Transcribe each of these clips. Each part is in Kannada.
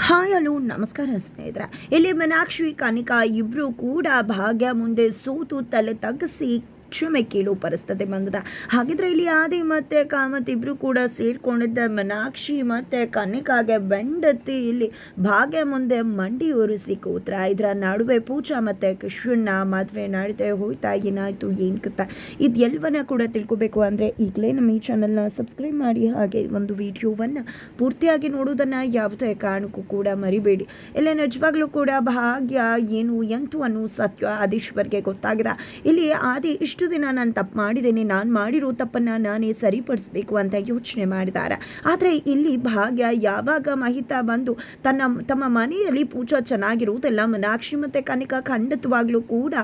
ಹಾಯ್ ಹಲೋ ನಮಸ್ಕಾರ ಸ್ನೇಹಿತರೆ. ಇಲ್ಲಿ ಮೀನಾಕ್ಷಿ ಕನಿಕಾ ಇಬ್ಬರು ಕೂಡ ಭಾಗ್ಯ ಮುಂದೆ ಸೋತು ತಲೆ ತಗ್ಗಿಸಿ ಕ್ಷಮೆ ಕೀಳು ಪರಿಸ್ಥಿತಿ ಬಂದದ. ಹಾಗಿದ್ರೆ ಇಲ್ಲಿ ಆದಿ ಮತ್ತೆ ಕಾಮತ್ ಇಬ್ರು ಕೂಡ ಸೇರ್ಕೊಂಡಿದ್ದ ಮೀನಾಕ್ಷಿ ಮತ್ತೆ ಕನಿಕಾಗೆ ಬೆಂಡತ್ತಿ ಇಲ್ಲಿ ಭಾಗ್ಯ ಮುಂದೆ ಮಂಡಿ ಉರಿಸಿ ಕೂತ್ರ. ಇದರ ನಡುವೆ ಪೂಜಾ ಮತ್ತೆ ಕೃಷ್ಣ ಮದುವೆ ನಡೀತೆ ಹೋಯ್ತಾ ಏನಾಯ್ತು, ಏನು ಕತ್ತ ಇದೆಲ್ಲವನ್ನ ಕೂಡ ತಿಳ್ಕೊಬೇಕು ಅಂದರೆ ಈಗಲೇ ನಮ್ಮ ಈ ಚಾನಲ್ನ ಸಬ್ಸ್ಕ್ರೈಬ್ ಮಾಡಿ ಹಾಗೆ ಒಂದು ವಿಡಿಯೋವನ್ನು ಪೂರ್ತಿಯಾಗಿ ನೋಡೋದನ್ನು ಯಾವುದೇ ಕಾರಣಕ್ಕೂ ಕೂಡ ಮರಿಬೇಡಿ. ಇಲ್ಲೇ ನಿಜವಾಗ್ಲೂ ಕೂಡ ಭಾಗ್ಯ ಏನು ಎಂತು ಅನ್ನೋ ಸತ್ಯ ಆದೀಶ್ವರ್ಗೆ ಗೊತ್ತಾಗಿದೆ. ಇಲ್ಲಿ ಆದಿ ಇಷ್ಟು ದಿನ ನಾನು ತಪ್ಪು ಮಾಡಿದ್ದೇನೆ, ನಾನು ಮಾಡಿರೋ ತಪ್ಪನ್ನು ನಾನೇ ಸರಿಪಡಿಸ್ಬೇಕು ಅಂತ ಯೋಚನೆ ಮಾಡಿದ್ದಾರೆ ಆದರೆ ಇಲ್ಲಿ ಭಾಗ್ಯ ಯಾವಾಗ ಮಹಿತಾ ಬಂದು ತನ್ನ, ತಮ್ಮ ಮನೆಯಲ್ಲಿ ಪೂಜಾ ಚೆನ್ನಾಗಿರುವುದಿಲ್ಲ, ಮೀನಾಕ್ಷಿ ಮತ್ತು ಕನಿಕಾ ಖಂಡಿತವಾಗ್ಲೂ ಕೂಡ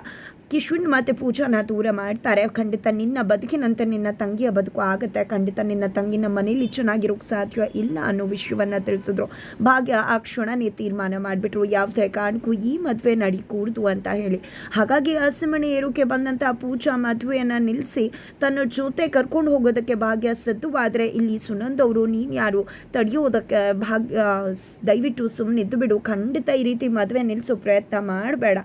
ಕಿಶುನ್ ಮತ್ತು ಪೂಜಾನ ದೂರ ಮಾಡ್ತಾರೆ. ಖಂಡಿತ ನಿನ್ನ ಬದುಕಿನಂತೆ ನಿನ್ನ ತಂಗಿಯ ಬದುಕು ಆಗುತ್ತೆ. ಖಂಡಿತ ನಿನ್ನ ತಂಗಿನ ಮನೇಲಿ ಚೆನ್ನಾಗಿರೋಕ್ಕೆ ಸಾಧ್ಯ ಇಲ್ಲ ಅನ್ನೋ ವಿಷಯವನ್ನು ತಿಳಿಸಿದ್ರು. ಭಾಗ್ಯ ಆ ಕ್ಷಣನೇ ತೀರ್ಮಾನ ಮಾಡಿಬಿಟ್ರು. ಯಾವುದೇ ಕಾರಣಕ್ಕೂ ಈ ಮದುವೆ ನಡೀಕೂಡ್ದು ಅಂತ ಹೇಳಿ. ಹಾಗಾಗಿ ಹಸಿಮಣಿ ಏರುಕೆ ಬಂದಂಥ ಪೂಜಾ ಮದುವೆಯನ್ನು ನಿಲ್ಲಿಸಿ ತನ್ನ ಜೊತೆ ಕರ್ಕೊಂಡು ಹೋಗೋದಕ್ಕೆ ಭಾಗ್ಯ ಸದ್ದುವಾದರೆ ಇಲ್ಲಿ ಸುನಂದ್ ಅವರು, ನೀನು ಯಾರು? ತಡೆಯೋದಕ್ಕೆ ಭಾಗ್ಯ ದಯವಿಟ್ಟು ಸುಮ್ಮನಿದ್ದು ಬಿಡು. ಖಂಡಿತ ಈ ರೀತಿ ಮದುವೆ ನಿಲ್ಲಿಸೋ ಪ್ರಯತ್ನ ಮಾಡಬೇಡ.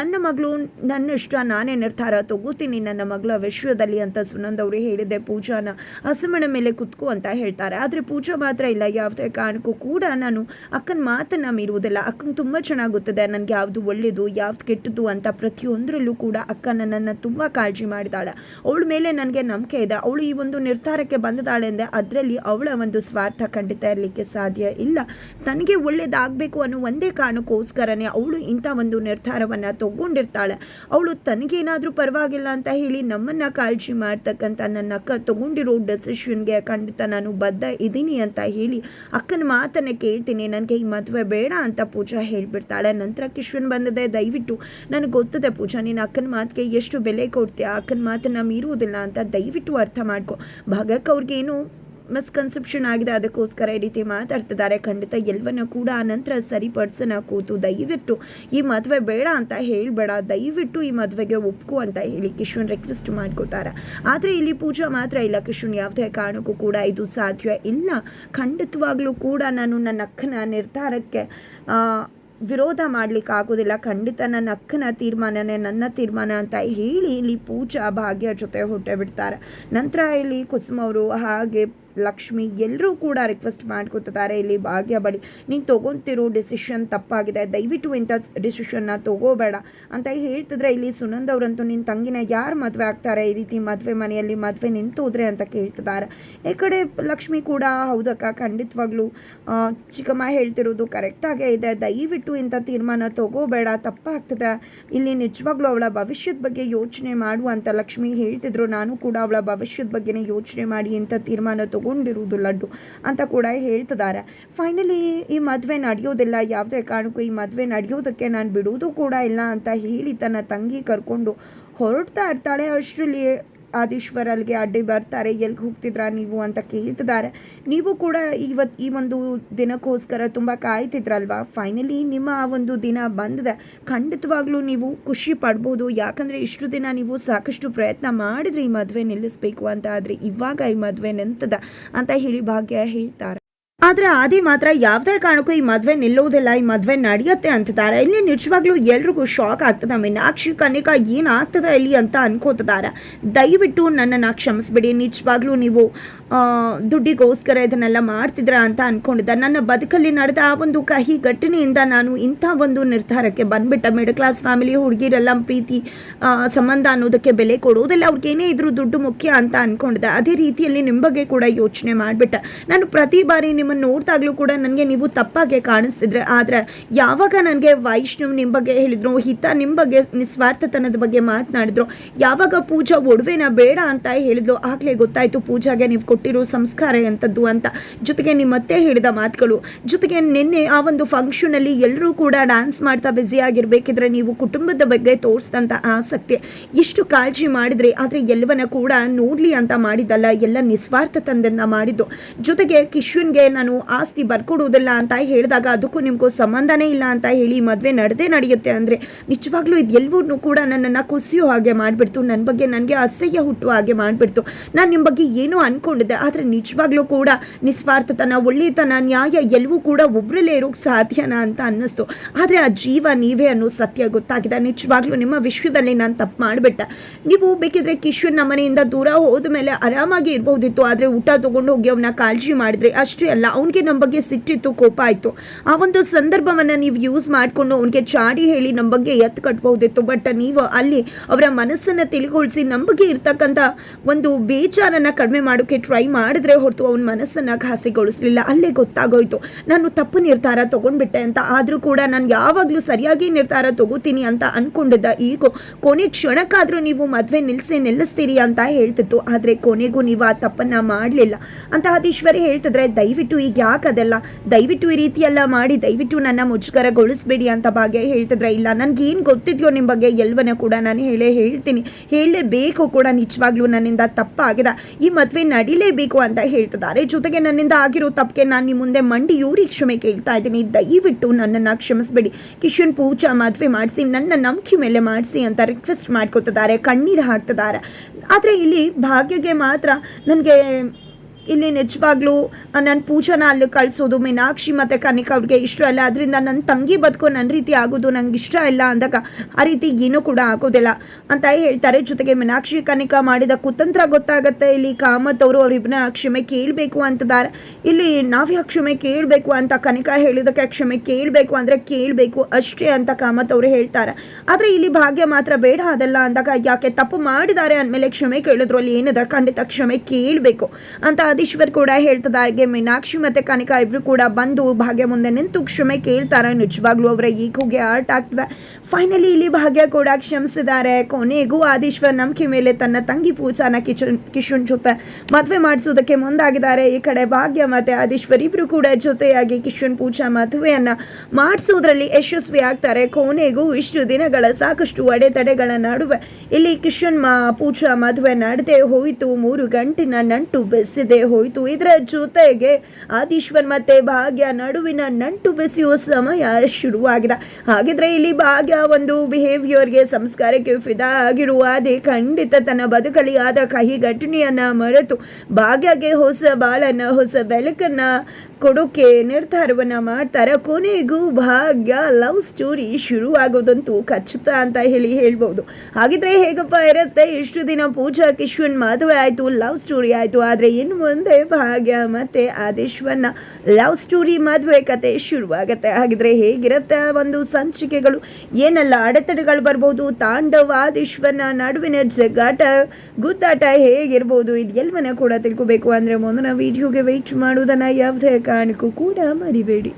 ನನ್ನ ಮಗಳು ನನ್ನ ಇಷ್ಟ, ನಾನೇ ನಿರ್ಧಾರ ತಗೋತೀನಿ. ನನ್ನ ಮಗಳ ವಿಶ್ವದಲ್ಲಿ ಅಂತ ಸುನಂದ್ ಅವರು ಹೇಳಿದೆ ಪೂಜಾನ ಹಸುಮಣ ಮೇಲೆ ಕುತ್ಕೋ ಅಂತ ಹೇಳ್ತಾರೆ. ಆದರೆ ಪೂಜಾ ಮಾತ್ರ ಇಲ್ಲ. ಯಾವುದೇ ಕಾರಣಕ್ಕೂ ಕೂಡ ನಾನು ಅಕ್ಕನ ಮಾತನ್ನ ಮೀರುವುದಿಲ್ಲ. ಅಕ್ಕನ ತುಂಬ ಚೆನ್ನಾಗುತ್ತದೆ ಗೊತ್ತಿದೆ. ನನಗೆ ಯಾವುದು ಒಳ್ಳೆಯದು ಯಾವ್ದು ಕೆಟ್ಟದ್ದು ಅಂತ ಪ್ರತಿಯೊಂದರಲ್ಲೂ ಕೂಡ ಅಕ್ಕ ನನ್ನನ್ನು ತುಂಬ ಕಾಳಜಿ ಮಾಡಿದಾಳೆ. ಅವಳ ಮೇಲೆ ನನಗೆ ನಂಬಿಕೆ ಇದೆ. ಅವಳು ಈ ಒಂದು ನಿರ್ಧಾರಕ್ಕೆ ಬಂದಿದ್ದಾಳೆ ಅಂದರೆ ಅದರಲ್ಲಿ ಅವಳ ಒಂದು ಸ್ವಾರ್ಥ ಖಂಡಿತ ಇರಲಿಕ್ಕೆ ಸಾಧ್ಯ ಇಲ್ಲ. ತನಗೆ ಒಳ್ಳೇದಾಗಬೇಕು ಅನ್ನೋ ಒಂದೇ ಕಾರಣಕ್ಕೋಸ್ಕರನೇ ಅವಳು ಇಂಥ ಒಂದು ನಿರ್ಧಾರವನ್ನು ತಗೊಂಡಿರ್ತಾಳೆ. ಅವಳು ತನಗೇನಾದರೂ ಪರವಾಗಿಲ್ಲ ಅಂತ ಹೇಳಿ ನಮ್ಮನ್ನು ಕಾಳಜಿ ಮಾಡ್ತಕ್ಕಂಥ ನನ್ನ ಅಕ್ಕ ತಗೊಂಡಿರೋ ಡೆಸಿಷನ್ಗೆ ಖಂಡಿತ ನಾನು ಬದ್ಧ ಇದ್ದೀನಿ ಅಂತ ಹೇಳಿ ಅಕ್ಕನ ಮಾತನ್ನು ಕೇಳ್ತೀನಿ. ನನಗೆ ಈ ಮದುವೆ ಬೇಡ ಅಂತ ಪೂಜಾ ಹೇಳಿಬಿಡ್ತಾಳೆ. ನಂತರ ಕಿಶ್ವನ್ ಬಂದದೆ. ದಯವಿಟ್ಟು ನನಗೆ ಗೊತ್ತದೆ ಪೂಜಾ, ನೀನು ಅಕ್ಕನ ಮಾತಿಗೆ ಎಷ್ಟು ಬೆಲೆ ಕೊಡ್ತೀಯ? ಅಕ್ಕನ ಮಾತನ್ನು ಮೀರುವುದಿಲ್ಲ ಅಂತ ದಯವಿಟ್ಟು ಅರ್ಥ ಮಾಡ್ಕೊ. ಭಾಗಕ್ಕೆ ಅವ್ರಿಗೆ ಏನು ಮಿಸ್ಕನ್ಸೆಪ್ಷನ್ ಆಗಿದೆ, ಅದಕ್ಕೋಸ್ಕರ ಈ ರೀತಿ ಮಾತಾಡ್ತಿದ್ದಾರೆ. ಖಂಡಿತ ಎಲ್ಲವನ್ನೂ ಕೂಡ ಆ ನಂತರ ಸರಿಪಡಿಸೋಣ ಕೂತು. ದಯವಿಟ್ಟು ಈ ಮದುವೆ ಬೇಡ ಅಂತ ಹೇಳಬೇಡ. ದಯವಿಟ್ಟು ಈ ಮದುವೆಗೆ ಒಪ್ಕೊ ಅಂತ ಹೇಳಿ ಕಿಶನ್ ರಿಕ್ವೆಸ್ಟ್ ಮಾಡ್ಕೋತಾರೆ. ಆದರೆ ಇಲ್ಲಿ ಪೂಜಾ ಮಾತ್ರ ಇಲ್ಲ. ಕಿಶನ್ ಯಾವುದೇ ಕಾರಣಕ್ಕೂ ಕೂಡ ಇದು ಸಾಧ್ಯ ಇಲ್ಲ. ಖಂಡಿತವಾಗ್ಲೂ ಕೂಡ ನಾನು ನನ್ನ ಅಕ್ಕನ ನಿರ್ಧಾರಕ್ಕೆ ವಿರೋಧ ಮಾಡ್ಲಿಕ್ಕೆ ಆಗೋದಿಲ್ಲ ಖಂಡಿತ ನನ್ನ ಅಕ್ಕನ ತೀರ್ಮಾನನೇ ನನ್ನ ತೀರ್ಮಾನ ಅಂತ ಹೇಳಿ ಇಲ್ಲಿ ಪೂಜಾ ಭಾಗ್ಯ ಜೊತೆ ಹೊಟ್ಟೆ ಬಿಡ್ತಾರೆ. ನಂತರ ಇಲ್ಲಿ ಕುಸುಮವರು ಹಾಗೆ ಲಕ್ಷ್ಮಿ ಎಲ್ಲರೂ ಕೂಡ ರಿಕ್ವೆಸ್ಟ್ ಮಾಡ್ಕೊತಿದ್ದಾರೆ. ಇಲ್ಲಿ ಭಾಗ್ಯ ಬಳಿ ನೀನು ತೊಗೊತಿರೋ ಡಿಸಿಷನ್ ತಪ್ಪಾಗಿದೆ. ದಯವಿಟ್ಟು ಇಂಥ ಡಿಸಿಷನ್ನ ತಗೋಬೇಡ. ಅಂತ ಹೇಳ್ತಿದ್ರೆ ಇಲ್ಲಿ ಸುನಂದ್ ಅವರಂತೂ ನಿನ್ನ ತಂಗಿನ ಯಾರು ಮದುವೆ ಆಗ್ತಾರೆ? ಈ ರೀತಿ ಮದುವೆ ಮನೆಯಲ್ಲಿ ಮದುವೆ ನಿಂತೋದ್ರೆ ಅಂತ ಕೇಳ್ತಿದ್ದಾರೆ. ಈ ಕಡೆ ಲಕ್ಷ್ಮಿ ಕೂಡ, ಹೌದಕ್ಕ, ಖಂಡಿತವಾಗ್ಲೂ ಚಿಕ್ಕಮ್ಮ ಹೇಳ್ತಿರೋದು ಕರೆಕ್ಟಾಗೇ ಇದೆ. ದಯವಿಟ್ಟು ಇಂಥ ತೀರ್ಮಾನ ತಗೋಬೇಡ. ತಪ್ಪಾಗ್ತದೆ. ಇಲ್ಲಿ ನಿಜವಾಗ್ಲೂ ಅವಳ ಭವಿಷ್ಯದ ಬಗ್ಗೆ ಯೋಚನೆ ಮಾಡು ಅಂತ ಲಕ್ಷ್ಮಿ ಹೇಳ್ತಿದ್ರು. ನಾನು ಕೂಡ ಅವಳ ಭವಿಷ್ಯದ ಬಗ್ಗೆನೇ ಯೋಚನೆ ಮಾಡಿ ಇಂಥ ತೀರ್ಮಾನ ತಗೊಂಡಿರುವುದು ಲಡ್ಡು ಅಂತ ಕೂಡ ಹೇಳ್ತಿದ್ದಾರೆ. ಫೈನಲಿ ಈ ಮದುವೆ ನಡೆಯೋದಿಲ್ಲ. ಯಾವುದೇ ಕಾರಣಕ್ಕೂ ಈ ಮದುವೆ ನಡೆಯೋದಕ್ಕೆ ನಾನು ಬಿಡುವುದು ಕೂಡ ಇಲ್ಲ ಅಂತ ಹೇಳಿ ತನ್ನ ತಂಗಿ ಕರ್ಕೊಂಡು ಹೊರಡ್ತಾ ಇರ್ತಾಳೆ. ಅಷ್ಟರಲ್ಲಿ ಆದೀಶ್ವರ್ ಅಲ್ಲಿಗೆ ಅಡ್ಡಿ ಬರ್ತಾರೆ ಎಲ್ಲಿಗೆ ಹೋಗ್ತಿದ್ರಾ ನೀವು ಅಂತ ಕೇಳ್ತಿದ್ದಾರೆ. ನೀವು ಕೂಡ ಇವತ್ತು ಈ ಒಂದು ದಿನಕ್ಕೋಸ್ಕರ ತುಂಬ ಕಾಯ್ತಿದ್ರಲ್ವಾ? ಫೈನಲಿ ನಿಮ್ಮ ಆ ಒಂದು ದಿನ ಬಂದಿದೆ. ಖಂಡಿತವಾಗ್ಲೂ ನೀವು ಖುಷಿ ಪಡ್ಬೋದು. ಯಾಕಂದರೆ ಇಷ್ಟು ದಿನ ನೀವು ಸಾಕಷ್ಟು ಪ್ರಯತ್ನ ಮಾಡಿದ್ರೆ ಈ ಮದುವೆ ನಿಲ್ಲಿಸಬೇಕು ಅಂತ ಆದರೆ ಇವಾಗ ಈ ಮದುವೆ ನಿಂತದ ಅಂತ ಹೇಳಿ ಭಾಗ್ಯ ಹೇಳ್ತಾರೆ. ಆದರೆ ಆದಿ ಮಾತ್ರ ಯಾವುದೇ ಕಾರಣಕ್ಕೂ ಈ ಮದುವೆ ನಿಲ್ಲೋದಿಲ್ಲ ಈ ಮದುವೆ ನಡೆಯುತ್ತೆ ಅಂತಿದ್ದಾರೆ. ಇಲ್ಲಿ ನಿಜವಾಗ್ಲೂ ಎಲ್ರಿಗೂ ಶಾಕ್ ಆಗ್ತದೆ. ಮೀನಾಕ್ಷಿ, ಕನಿಕಾ ಏನಾಗ್ತದೆ ಇಲ್ಲಿ ಅಂತ ಅನ್ಕೋತಿದ್ದಾರೆ. ದಯವಿಟ್ಟು ನನ್ನನ್ನು ಕ್ಷಮಿಸ್ಬಿಡಿ. ನಿಜವಾಗ್ಲೂ ನೀವು ದುಡ್ಡಿಗೋಸ್ಕರ ಇದನ್ನೆಲ್ಲ ಮಾಡ್ತಿದ್ರ ಅಂತ ಅನ್ಕೊಂಡಿದ್ದೆ. ನನ್ನ ಬದುಕಲ್ಲಿ ನಡೆದ ಆ ಒಂದು ಕಹಿ ಘಟನೆಯಿಂದ ನಾನು ಇಂಥ ಒಂದು ನಿರ್ಧಾರಕ್ಕೆ ಬಂದ್ಬಿಟ್ಟ. ಮಿಡಲ್ ಕ್ಲಾಸ್ ಫ್ಯಾಮಿಲಿ ಹುಡುಗಿರೆಲ್ಲ ಪ್ರೀತಿ ಸಂಬಂಧ ಅನ್ನೋದಕ್ಕೆ ಬೆಲೆ ಕೊಡೋದಿಲ್ಲ ಅವ್ರಿಗೇನೇ ಇದ್ರೂ ದುಡ್ಡು ಮುಖ್ಯ ಅಂತ ಅನ್ಕೊಂಡಿದ್ದೆ. ಅದೇ ರೀತಿಯಲ್ಲಿ ನಿಮ್ಮ ಬಗ್ಗೆ ಕೂಡ ಯೋಚನೆ ಮಾಡಿಬಿಟ್ಟೆ. ನಾನು ಪ್ರತಿ ಬಾರಿ ನಿಮ್ಮನ್ನು ನೋಡಿದಾಗಲೂ ಕೂಡ ನನಗೆ ನೀವು ತಪ್ಪಾಗೆ ಕಾಣಿಸ್ತಿದ್ರೆ, ಆದರೆ ಯಾವಾಗ ನನಗೆ ವೈಷ್ಣವ್ ನಿಮ್ಮ ಬಗ್ಗೆ ಹೇಳಿದ್ರು, ಹಿತ ನಿಮ್ಮ ಬಗ್ಗೆ ನಿಸ್ವಾರ್ಥತನದ ಬಗ್ಗೆ ಮಾತನಾಡಿದ್ರು, ಯಾವಾಗ ಪೂಜಾ ಒಡವೆನ ಬೇಡ ಅಂತ ಹೇಳಿದ್ರು ಆಗಲೇ ಗೊತ್ತಾಯಿತು ಪೂಜಾಗೆ ನೀವು ಕೊಟ್ಟಿರೋ ಸಂಸ್ಕಾರ ಎಂಥದ್ದು ಅಂತ. ಜೊತೆಗೆ ನಿಮ್ಮ ಅತ್ತೆ ಹೇಳಿದ ಮಾತುಗಳು, ಜೊತೆಗೆ ನಿನ್ನೆ ಆ ಒಂದು ಫಂಕ್ಷನಲ್ಲಿ ಎಲ್ಲರೂ ಕೂಡ ಡ್ಯಾನ್ಸ್ ಮಾಡ್ತಾ ಬ್ಯುಸಿ ಆಗಿರಬೇಕಿದ್ರೆ ನೀವು ಕುಟುಂಬದ ಬಗ್ಗೆ ತೋರಿಸಿದಂಥ ಆಸಕ್ತಿ. ಎಷ್ಟು ಕಾಳಜಿ ಮಾಡಿದ್ರಿ ಆದರೆ ಎಲ್ಲವನ್ನ ಕೂಡ ನೋಡಲಿ ಅಂತ ಮಾಡಿದ್ದಲ್ಲ, ಎಲ್ಲ ನಿಸ್ವಾರ್ಥ ತಂದಿಂದ ಮಾಡಿದ್ದು. ಜೊತೆಗೆ ಕಿಶ್ವನ್ಗೆ ಆಸ್ತಿ ಬರ್ಕೊಡೋದಿಲ್ಲ ಅಂತ ಹೇಳಿದಾಗ ಅದಕ್ಕೂ ನಿಮಗೂ ಸಂಬಂಧನೇ ಇಲ್ಲ ಅಂತ ಹೇಳಿ ಮದುವೆ ನಡೆದೇ ನಡೆಯುತ್ತೆ ಅಂದರೆ ನಿಜವಾಗ್ಲೂ ಇದು ಎಲ್ಲವನ್ನೂ ಕೂಡ ನನ್ನನ್ನು ಕುಸಿಯೋ ಹಾಗೆ ಮಾಡಿಬಿಡ್ತು. ನನ್ನ ಬಗ್ಗೆ ನನಗೆ ಅಸಹ್ಯ ಹುಟ್ಟುವ ಹಾಗೆ ಮಾಡಿಬಿಡ್ತು. ನಾನು ನಿಮ್ಮ ಬಗ್ಗೆ ಏನೋ ಅಂದ್ಕೊಂಡಿದ್ದೆ ಆದರೆ ನಿಜವಾಗ್ಲೂ ಕೂಡ ನಿಸ್ವಾರ್ಥತನ, ಒಳ್ಳೆತನ, ನ್ಯಾಯ ಎಲ್ಲವೂ ಕೂಡ ಒಬ್ಬರಲ್ಲೇ ಇರೋಕ್ಕೆ ಸಾಧ್ಯನಾ ಅಂತ ಅನ್ನಿಸ್ತು. ಆದರೆ ಆ ಜೀವ ನೀವೇ ಅನ್ನೋ ಸತ್ಯ ಗೊತ್ತಾಗಿದೆ. ನಿಜವಾಗ್ಲೂ ನಿಮ್ಮ ವಿಶ್ವದಲ್ಲಿ ನಾನು ತಪ್ಪು ಮಾಡಿಬಿಟ್ಟೆ. ನೀವು ಬೇಕಿದ್ರೆ ಕಿಶೋರ್ ನಮ್ಮ ಮನೆಯಿಂದ ದೂರ ಹೋದ ಮೇಲೆ ಆರಾಮಾಗಿ ಇರಬಹುದಿತ್ತು ಆದರೆ ಊಟ ತೊಗೊಂಡು ಹೋಗಿ ಅವನ್ನ ಕಾಳಜಿ ಮಾಡಿದ್ರೆ ಅಷ್ಟೇ ಅಲ್ಲ. ಅವನಿಗೆ ನಮ್ಮ ಬಗ್ಗೆ ಸಿಟ್ಟಿತ್ತು, ಕೋಪ ಆಯಿತು. ಆ ಒಂದು ಸಂದರ್ಭವನ್ನು ನೀವು ಯೂಸ್ ಮಾಡಿಕೊಂಡು ಅವನಿಗೆ ಚಾಡಿ ಹೇಳಿ ನಮ್ಮ ಬಗ್ಗೆ ಎತ್ತು ಕಟ್ಬೋದಿತ್ತು. ಬಟ್ ನೀವು ಅಲ್ಲಿ ಅವರ ಮನಸ್ಸನ್ನು ತಿಳಿಗೊಳಿಸಿ ನಮ್ಮ ಬಗ್ಗೆ ಇರ್ತಕ್ಕಂಥ ಒಂದು ಬೇಜಾರನ್ನು ಕಡಿಮೆ ಮಾಡೋಕ್ಕೆ ಟ್ರೈ ಮಾಡಿದ್ರೆ ಹೊರತು ಅವನ ಮನಸ್ಸನ್ನು ಘಾಸಿಗೊಳಿಸಲಿಲ್ಲ ಅಲ್ಲೇ ಗೊತ್ತಾಗೋಯ್ತು. ನಾನು ತಪ್ಪು ನಿರ್ಧಾರ ತೊಗೊಂಡ್ಬಿಟ್ಟೆ ಅಂತ. ಆದರೂ ಕೂಡ ನಾನು ಯಾವಾಗಲೂ ಸರಿಯಾಗಿ ನಿರ್ಧಾರ ತಗೋತೀನಿ ಅಂತ ಅಂದ್ಕೊಂಡಿದ್ದ ಈಗ, ಕೊನೆ ಕ್ಷಣಕ್ಕಾದರೂ ನೀವು ಮದುವೆ ನಿಲ್ಲಿಸಿ ನಿಲ್ಲಿಸ್ತೀರಿ ಅಂತ ಹೇಳ್ತಿತ್ತು. ಆದರೆ ಕೊನೆಗೂ ನೀವು ಆ ತಪ್ಪನ್ನು ಮಾಡಲಿಲ್ಲ. ಅಂತ ಅದೀಶ್ವರಿ ಹೇಳ್ತಿದ್ರೆ, ದಯವಿಟ್ಟು ಈಗ ಯಾಕೆ ಅದೆಲ್ಲ ದಯವಿಟ್ಟು ಈ ರೀತಿ ಎಲ್ಲ ಮಾಡಿ, ದಯವಿಟ್ಟು ನನ್ನ ಮುಜುಗರಗೊಳಿಸ್ಬೇಡಿ ಅಂತ ಭಾಗ್ಯ ಹೇಳ್ತಿದ್ರೆ ಇಲ್ಲ. ನನಗೇನು ಗೊತ್ತಿದೆಯೋ ನಿಮ್ಮ ಬಗ್ಗೆ ಎಲ್ವನ ಕೂಡ ನಾನು ಹೇಳೇ ಹೇಳ್ತೀನಿ. ಹೇಳಲೇಬೇಕು ಕೂಡ ನಿಜವಾಗ್ಲೂ ನನ್ನಿಂದ ತಪ್ಪಾಗಿದೆ. ಈ ಮದುವೆ ನಡಿಲೇಬೇಕು ಅಂತ ಹೇಳ್ತಿದ್ದಾರೆ. ಜೊತೆಗೆ ನನ್ನಿಂದ ಆಗಿರೋ ತಪ್ಪಿಗೆ ನಾನು ನಿಮ್ಮ ಮುಂದೆ ಮಂಡಿ ಯೂರಿ ಕ್ಷಮೆ ಕೇಳ್ತಾ ಇದ್ದೀನಿ. ದಯವಿಟ್ಟು ನನ್ನನ್ನು ಕ್ಷಮಿಸಬೇಡಿ. ಕಿಶನ್ ಪೂಜಾ ಮದುವೆ ಮಾಡಿಸಿ, ನನ್ನ ನಂಬಿಕೆ ಮೇಲೆ ಮಾಡಿಸಿ ಅಂತ ರಿಕ್ವೆಸ್ಟ್ ಮಾಡ್ಕೋತಿದ್ದಾರೆ. ಕಣ್ಣೀರು ಹಾಕ್ತಿದ್ದಾರೆ. ಆದರೆ ಇಲ್ಲಿ ಭಾಗ್ಯಗೆ ಮಾತ್ರ ನನಗೆ ಇಲ್ಲಿ ನಿಜವಾಗ್ಲೂ ನನ್ನ ಪೂಜಾನ ಅಲ್ಲಿ ಕಳಿಸೋದು, ಮೀನಾಕ್ಷಿ ಮತ್ತು ಕನಿಕ ಅವ್ರಿಗೆ ಇಷ್ಟ ಇಲ್ಲ. ಅದರಿಂದ ನನ್ನ ತಂಗಿ ಬದುಕು ನನ್ನ ರೀತಿ ಆಗೋದು ನಂಗೆ ಇಷ್ಟ ಇಲ್ಲ ಅಂದಾಗ ಆ ರೀತಿ ಏನೂ ಕೂಡ ಆಗೋದಿಲ್ಲ ಅಂತ ಹೇಳ್ತಾರೆ. ಜೊತೆಗೆ ಮೀನಾಕ್ಷಿ, ಕನಿಕ ಮಾಡಿದ ಕುತಂತ್ರ ಗೊತ್ತಾಗುತ್ತೆ. ಇಲ್ಲಿ ಕಾಮತ್ ಅವರು ಅವರಿಬ್ಬನ ಕ್ಷಮೆ ಕೇಳಬೇಕು ಅಂತಿದ್ದಾರೆ ಇಲ್ಲಿ ನಾವ್ಯಾಕೆ ಕ್ಷಮೆ ಕೇಳಬೇಕು ಅಂತ ಕನಿಕ ಹೇಳಿದಕ್ಕೆ ಕ್ಷಮೆ ಕೇಳಬೇಕು ಅಂದರೆ ಕೇಳಬೇಕು ಅಷ್ಟೇ ಅಂತ ಕಾಮತ್ ಅವರು ಹೇಳ್ತಾರೆ. ಆದರೆ ಇಲ್ಲಿ ಭಾಗ್ಯ ಮಾತ್ರ ಬೇಡ ಅದಲ್ಲ ಅಂದಾಗ ಯಾಕೆ ತಪ್ಪು ಮಾಡಿದ್ದಾರೆ ಅಂದಮೇಲೆ ಕ್ಷಮೆ ಕೇಳಿದ್ರು ಅಲ್ಲಿ ಏನಿದೆ? ಖಂಡಿತ ಕ್ಷಮೆ ಕೇಳಬೇಕು ಅಂತ ಆದೀಶ್ವರ್ ಕೂಡ ಹೇಳ್ತಿದ್ದಾರೆ ಮೀನಾಕ್ಷಿ ಮತ್ತೆ ಕನಿಕಾ ಇಬ್ರು ಕೂಡ ಬಂದು ಭಾಗ್ಯ ಮುಂದೆ ನಿಂತು ಕ್ಷಮೆ ಕೇಳ್ತಾರೆ. ನಿಜವಾಗ್ಲೂ ಅವರ ಈಗೋಗೆ ಆರ್ಟ್ ಆಗ್ತದೆ. ಫೈನಲಿ ಇಲ್ಲಿ ಭಾಗ್ಯ ಕೂಡ ಕ್ಷಮಿಸಿದ್ದಾರೆ. ಕೊನೆಗೂ ಆದೀಶ್ವರ್ ನಂಬಿಕೆ ಮೇಲೆ ತನ್ನ ತಂಗಿ ಪೂಜಾನ ಕಿಶುನ್ ಕಿಶನ್ ಜೊತೆ ಮದುವೆ ಮಾಡಿಸೋದಕ್ಕೆ ಮುಂದಾಗಿದ್ದಾರೆ. ಈ ಕಡೆ ಭಾಗ್ಯ ಮತ್ತೆ ಆದೀಶ್ವರ್ ಇಬ್ರು ಕೂಡ ಜೊತೆಯಾಗಿ ಕಿಶನ್ ಪೂಜಾ ಮದುವೆಯನ್ನ ಮಾಡಿಸೋದ್ರಲ್ಲಿ ಯಶಸ್ವಿ ಆಗ್ತಾರೆ. ಕೊನೆಗೂ ಇಷ್ಟು ದಿನಗಳ ಸಾಕಷ್ಟು ಅಡೆತಡೆಗಳ ನಡುವೆ ಇಲ್ಲಿ ಕಿಶನ್ ಮಾ, ಪೂಜಾ ಮದುವೆ ನಡೆದೇ ಹೋಯಿತು. ಮೂರು ಗಂಟಿನ ನಂಟು ಬೆಸೆದೇ ಹೋಯಿತು. ಇದರ ಜೊತೆಗೆ ಆದೀಶ್ವರ್ ಮತ್ತೆ ಭಾಗ್ಯ ನಡುವಿನ ನಂಟು ಬೆಸೆಯುವ ಸಮಯ ಶುರುವಾಗಿದೆ. ಹಾಗಿದ್ರೆ ಇಲ್ಲಿ ಭಾಗ್ಯ ಒಂದು ಬಿಹೇವಿಯರ್ಗೆ ಸಂಸ್ಕಾರಕ್ಕೆ ಫಿದಾ ಆಗಿರುವ ಅದೇ ಖಂಡಿತ ತನ್ನ ಬದುಕಲಿ ಆದ ಕಹಿ ಘಟನೆಯನ್ನ ಮರೆತು ಭಾಗ್ಯಗೆ ಹೊಸ ಬಾಳನ್ನ, ಹೊಸ ಬೆಳಕನ್ನ ಕೊಡೋಕೆ ನಿರ್ಧಾರವನ್ನು ಮಾಡ್ತಾರೆ. ಕೊನೆಗೂ ಭಾಗ್ಯ ಲವ್ ಸ್ಟೋರಿ ಶುರುವಾಗೋದಂತೂ ಖಚಿತ ಅಂತ ಹೇಳಿ ಹೇಳ್ಬೋದು. ಹಾಗಿದ್ರೆ ಹೇಗಪ್ಪ ಇರುತ್ತೆ? ಇಷ್ಟು ದಿನ ಪೂಜಾ, ಕಿಶ್ವನ್ ಮದುವೆ ಆಯಿತು ಲವ್ ಸ್ಟೋರಿ ಆಯಿತು. ಆದರೆ ಇನ್ನು ಮುಂದೆ ಭಾಗ್ಯ ಮತ್ತೆ ಆದೇಶ್ವನ್ನ ಲವ್ ಸ್ಟೋರಿ ಮದುವೆ ಕತೆ ಶುರುವಾಗತ್ತೆ. ಹಾಗಿದ್ರೆ ಹೇಗಿರುತ್ತೆ ಒಂದು ಸಂಚಿಕೆಗಳು? ಏನೆಲ್ಲ ಅಡೆತಡೆಗಳು ಬರ್ಬೋದು? ತಾಂಡವ, ಆದೇಶ್ವರನ ನಡುವಿನ ಜಗ್ಗಾಟ ಗುದ್ದಾಟ ಹೇಗಿರ್ಬೋದು? ಇದು ಎಲ್ಲವನ್ನ ಕೂಡ ತಿಳ್ಕೊಬೇಕು. ಅಂದರೆ ಮುಂದಿನ ವಿಡಿಯೋಗೆ ವೆಯ್ಟ್ ಮಾಡೋದನ್ನು ಯಾವುದೇ ಕಾರಣಕ್ಕೂ ಕೂಡ ಮರಿಬೇಡಿ